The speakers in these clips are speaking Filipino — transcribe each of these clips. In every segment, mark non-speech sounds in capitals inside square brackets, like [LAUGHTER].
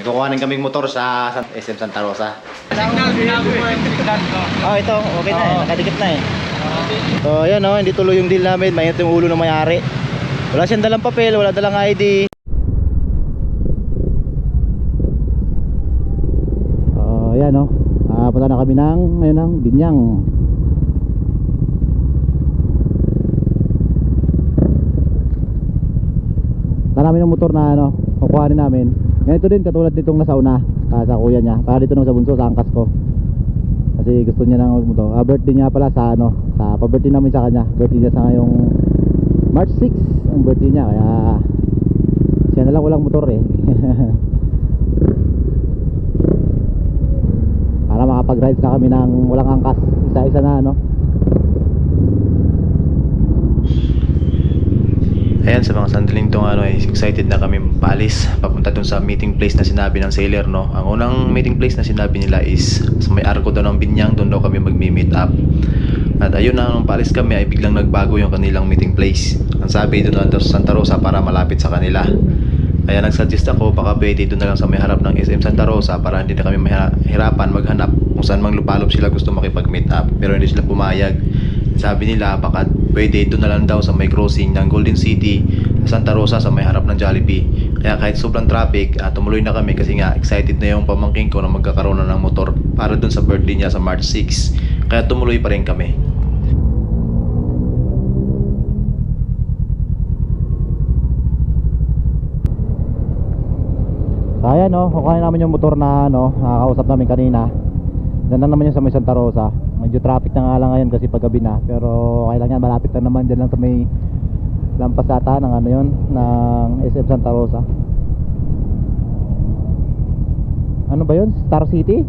May kukuhanin kaming motor sa San- SM Santa Rosa. Signal, binago mo yung signal ko. Oh, ito, okay na eh. Nakadikit na eh. So, ayan oh, hindi tuloy yung deal namin. Mainit yung ulo ng may-ari. Wala siyang dalang papel, wala dalang ID. Oh, ayan oh. Ah, punta na kami ng, ngayon ng Binyang. Punta namin ng motor na ano, kukuhanin namin. Ganito din katulad nitong nasa una, ah, sa kuya niya. Para dito naman sa bunso, sa angkas ko. Kasi gusto niya nang magmoto. Ah, birthday niya pala sa ano, sa pa-birthday namin sa kanya. Birthday niya sa ngayong March 6 ang birthday niya kaya siya na lang walang motor eh. [LAUGHS] Para makapag-ride na kami ng walang angkas. Isa-isa na ano. Ayan, sa mga sandaling tong ano, eh, excited na kami paalis papunta dun sa meeting place na sinabi ng sailor, no? Ang unang meeting place na sinabi nila is sa may arko daw ng Binyang, doon daw kami magmi-meet up. At ayun na, nung paalis kami ay biglang nagbago yung kanilang meeting place. Ang sabi doon na sa Santa Rosa para malapit sa kanila. Kaya nagsuggest ako baka pwede doon na lang sa may harap ng SM Santa Rosa para hindi na kami mahirapan maghanap kung saan mang lupalop sila gusto makipag-meet up. Pero hindi sila pumayag. Sabi nila baka pwede doon na lang daw sa may crossing ng Golden City Santa Rosa sa may harap ng Jollibee. Kaya kahit sobrang traffic, ah, tumuloy na kami kasi nga excited na yung pamangking ko na magkakaroon na ng motor para doon sa birthday niya sa March 6. Kaya tumuloy pa rin kami. Ayan no, kukuhanin namin yung motor na ano, nakakausap namin kanina. Diyan lang naman yung sa may Santa Rosa. Medyo traffic na nga lang ngayon kasi paggabi na. Pero okay lang malapit lang naman dyan lang sa may lampas ata ng ano yun, ng SM Santa Rosa. Ano ba yun? Star City?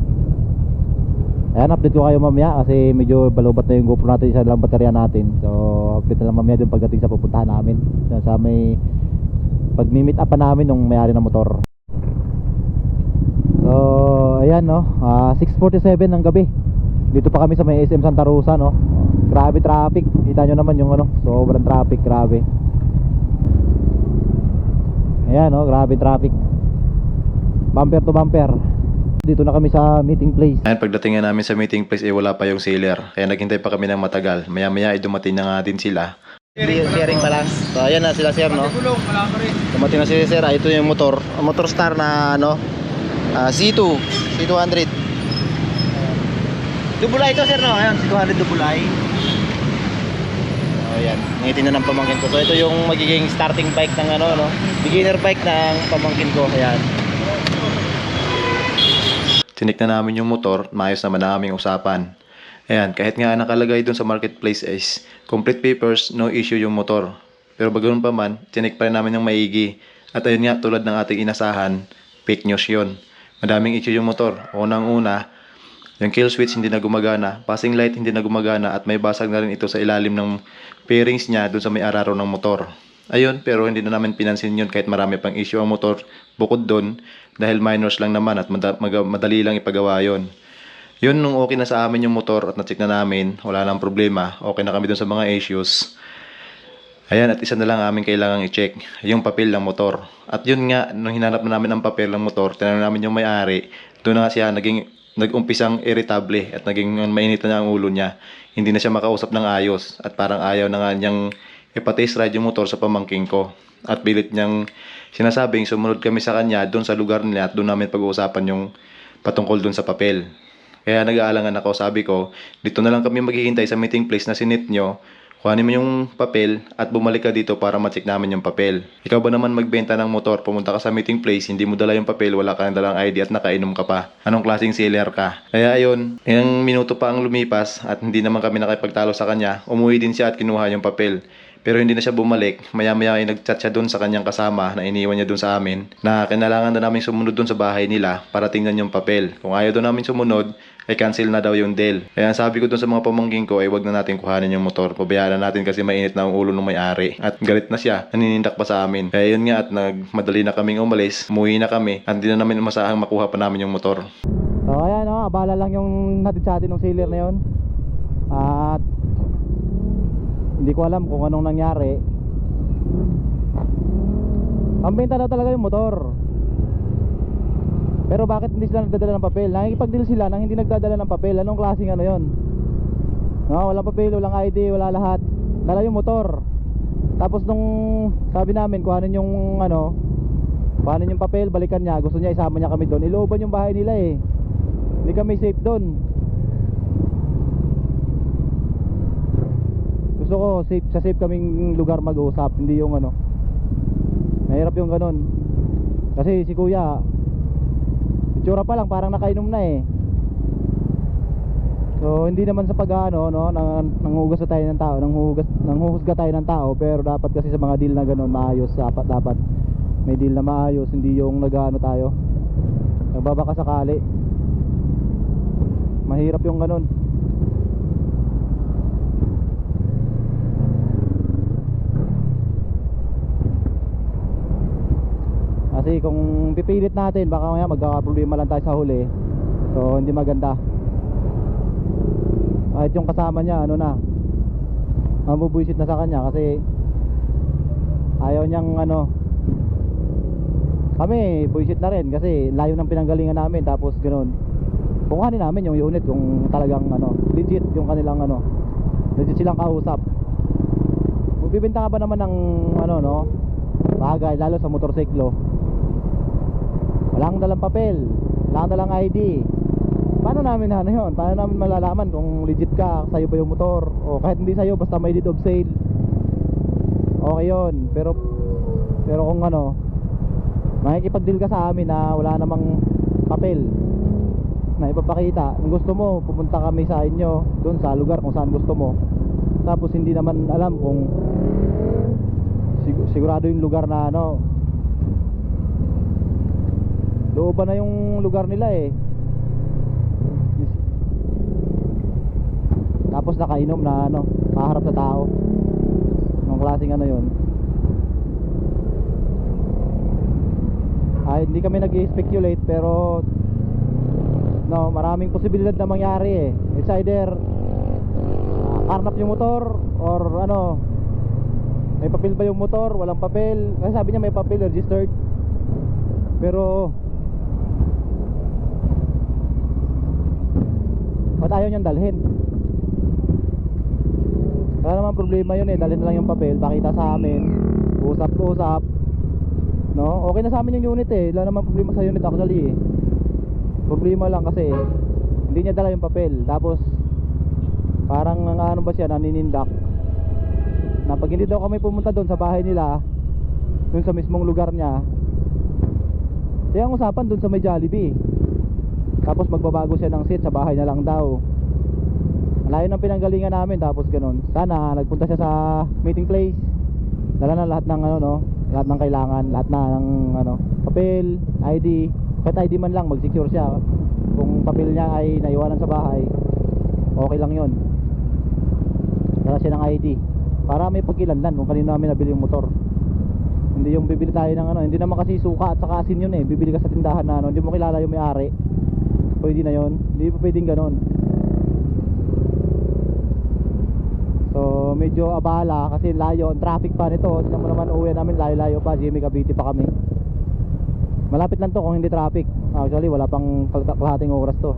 Ayan, update ko kayo mamaya kasi medyo balobat na yung GoPro natin isa lang baterya natin. So, update na lang mamaya dun pagdating sa pupuntahan namin. Dun Sa may pag-meet up pa namin nung may-ari ng motor. So, ayan no, ah, 6.47 ng gabi Dito pa kami sa may SM Santa Rosa no? Grabe traffic, kita nyo naman yung ano Sobrang traffic, grabe. Ayan no, grabe traffic. Bumper to bumper. Dito na kami sa meeting place. Ayan, pagdating namin sa meeting place eh wala pa yung sailor Kaya naghintay pa kami ng matagal. Maya maya ay dumating na nga din sila. Sharing pa lang. So ayan na sila sir no. Dumating na si Sir, ah, ito yung motor. Motor star na ano, ah, C2, C200. Dubulay ito Sir no, ayan, C200 dubulay. Oh, yan. Ngitin na ng pamangkin ko. So ito yung magiging starting bike ng ano, no? Beginner bike ng pamangkin ko. Ayan. Tinik na namin yung motor, maayos naman na aming usapan. Ayan, kahit nga nakalagay dun sa marketplace is complete papers, no issue yung motor. Pero bagoon pa man, tinik pa rin namin yung maigi. At ayun nga, tulad ng ating inasahan, fake news yun. Madaming issue yung motor. Unang-una, yung kill switch hindi na gumagana, passing light hindi na gumagana at may basag na rin ito sa ilalim ng fairings niya dun sa may araro ng motor. Ayun, pero hindi na namin pinansin yun kahit marami pang issue ang motor bukod doon dahil minors lang naman at madali lang ipagawa yon. Yun, nung okay na sa amin yung motor at na-check na namin, wala nang problema, okay na kami dun sa mga issues. Ayan, at isa na lang aming kailangang i-check, yung papel ng motor. At yun nga, nung hinanap na namin ang papel ng motor, tinanong namin yung may-ari, doon na nga siya naging nag-umpisang irritable at naging mainit na ang ulo niya. Hindi na siya makausap ng ayos at parang ayaw na nga niyang ipatest ride motor sa pamangking ko. At bilit niyang sinasabing sumunod kami sa kanya doon sa lugar nila at doon namin pag-uusapan yung patungkol doon sa papel. Kaya nag-aalangan ako, sabi ko, dito na lang kami maghihintay sa meeting place na sinit nyo. Kuhanin mo yung papel at bumalik ka dito para ma-check namin yung papel. Ikaw ba naman magbenta ng motor, pumunta ka sa meeting place, hindi mo dala yung papel, wala ka nang dalang ID at nakainom ka pa. Anong klaseng seller ka? Kaya ayun, ilang minuto pa ang lumipas at hindi naman kami nakipagtalo sa kanya, umuwi din siya at kinuha yung papel. Pero hindi na siya bumalik. Maya-maya ay nag-chat siya doon sa kanyang kasama na iniwan niya doon sa amin na kailangan na namin sumunod doon sa bahay nila para tingnan yung papel. Kung ayaw doon namin sumunod, ay cancel na daw yung deal. Kaya sabi ko doon sa mga pamangking ko ay wag na natin kuhanin yung motor. Pabayaan na natin kasi mainit na ang ulo ng may-ari. At galit na siya. Naninindak pa sa amin. Kaya yun nga at nagmadali na kaming umalis. Umuwi na kami. At hindi na namin masahang makuha pa namin yung motor. So ayan o, abala lang yung natin sa atin ng sailor na yun. At hindi ko alam kung anong nangyari. Ang daw talaga yung motor. Pero bakit hindi sila nagdadala ng papel? Nakikipag-deal sila nang hindi nagdadala ng papel. Anong klaseng ano yon? No, walang papel, walang ID, wala lahat. Dala yung motor. Tapos nung sabi namin kuhanin yung ano, kuhanin yung papel, balikan niya. Gusto niya isama niya kami doon. Ilooban yung bahay nila eh. Hindi kami safe doon. Gusto ko safe sa safe kaming lugar mag-usap, hindi yung ano. Mahirap yung ganun. Kasi si Kuya, itsura pa lang parang nakainom na eh. So hindi naman sa pag-ano no, nang nanghugas na tayo ng tao, nanghugas nanghuhusga tayo ng tao, pero dapat kasi sa mga deal na ganun maayos dapat dapat may deal na maayos, hindi yung nag-ano tayo. Nagbabaka sakali. Mahirap yung ganun. Kasi kung pipilit natin baka maya magkakaproblema lang tayo sa huli. So hindi maganda. Kahit yung kasama niya ano na Mabubuisit na sa kanya kasi Ayaw niyang ano Kami buisit na rin kasi layo ng pinanggalingan namin tapos ganoon Kukuhanin namin yung unit kung talagang ano Legit yung kanilang ano Legit silang kausap Magbibenta ka ba naman ng ano no Bagay lalo sa motorsiklo Walang dalang papel. Walang dalang ID Paano namin ano yun? Paano namin malalaman kung legit ka, sa'yo ba yung motor? O kahit hindi sa'yo basta may deed of sale. Okay yun. Pero Pero kung ano Makikipag-deal ka sa amin na wala namang papel na ipapakita. Kung gusto mo, pupunta kami sa inyo Doon sa lugar kung saan gusto mo. Tapos hindi naman alam kung sigu- Sigurado yung lugar na ano Looban na yung lugar nila eh Tapos nakainom na ano, kaharap sa tao. Ang klaseng ano 'yon. Ay, hindi kami nag-speculate pero no, maraming posibilidad na mangyari eh. It's either uh, karnap yung motor or ano may papel ba yung motor, walang papel. Kasi sabi niya may papel registered. Pero Ba't ayaw niyang dalhin? Wala naman problema yun eh. Dalhin na lang yung papel Pakita sa amin. Usap-usap. No? Okay na sa amin yung unit eh. Wala naman problema sa unit actually eh. Problema lang kasi Hindi niya dala yung papel. Tapos Parang ang ano ba siya Naninindak. Na pag hindi daw kami pumunta doon sa bahay nila Doon sa mismong lugar niya Kaya ang usapan doon sa may Jollibee tapos magbabago siya ng seat sa bahay na lang daw. Layo ng pinanggalingan namin tapos ganun. Sana nagpunta siya sa meeting place. Dala na lahat ng ano no? Lahat ng kailangan Lahat na ng ano Papel, ID Kahit ID man lang mag-secure siya. Kung papel niya ay naiwanan sa bahay Okay lang yon Dala siya ng ID Para may pagkilanlan kung kanino namin nabili yung motor. Hindi yung bibili tayo ng ano Hindi naman kasi suka at saka asin yun eh. Bibili ka sa tindahan na ano Hindi mo kilala yung may-ari pwede na yon hindi pa pwedeng ganon so medyo abala kasi layo ang traffic pa nito. Tignan mo naman uwi namin layo layo pa. Jimmy Cavite pa kami. Malapit lang to kung hindi traffic. Actually wala pang kalahating oras to